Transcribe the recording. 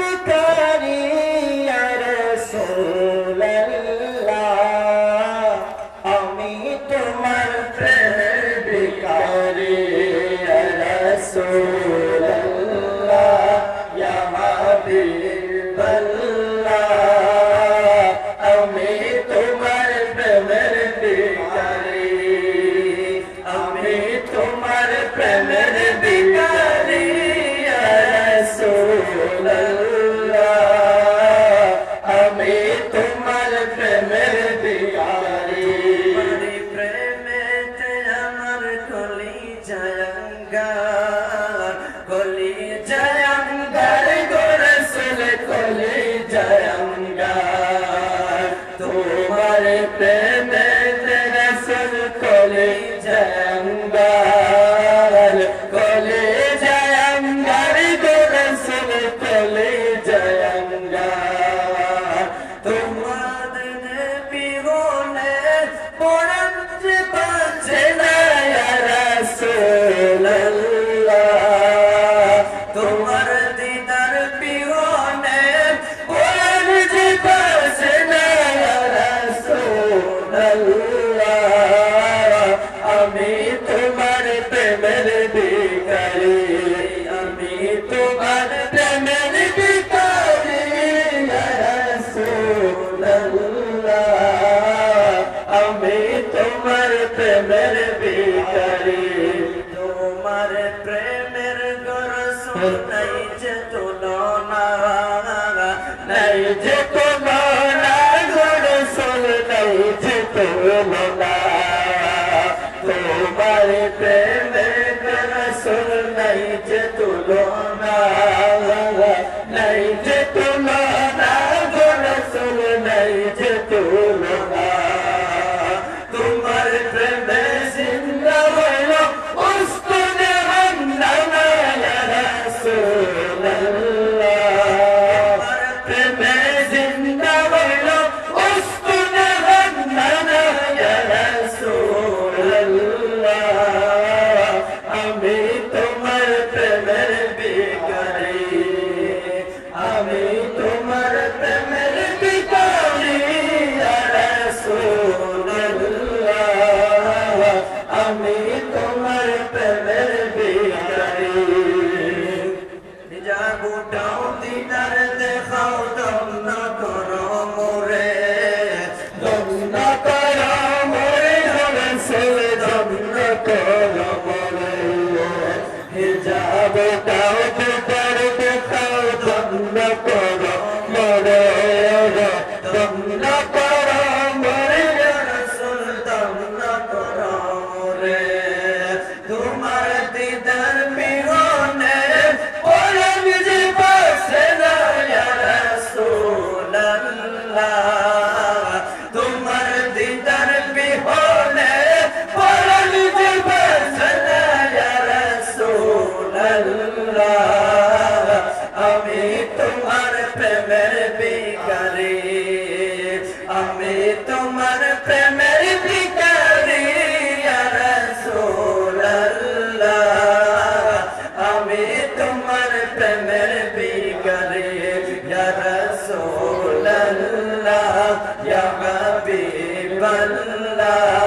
أبكاري يا رسول الله أمي تمر بكاري يا رسول তোমার প্রেমের ভিখারি, তোমার প্রেমের গরস নাই যে তুলনা, নাই যে তুলনা গরস নাই যে তুলনা। তোমার প্রেমের গরস নাই যে তুলনা। গোটাও দিনার দেখাও তন্ন তোর Love.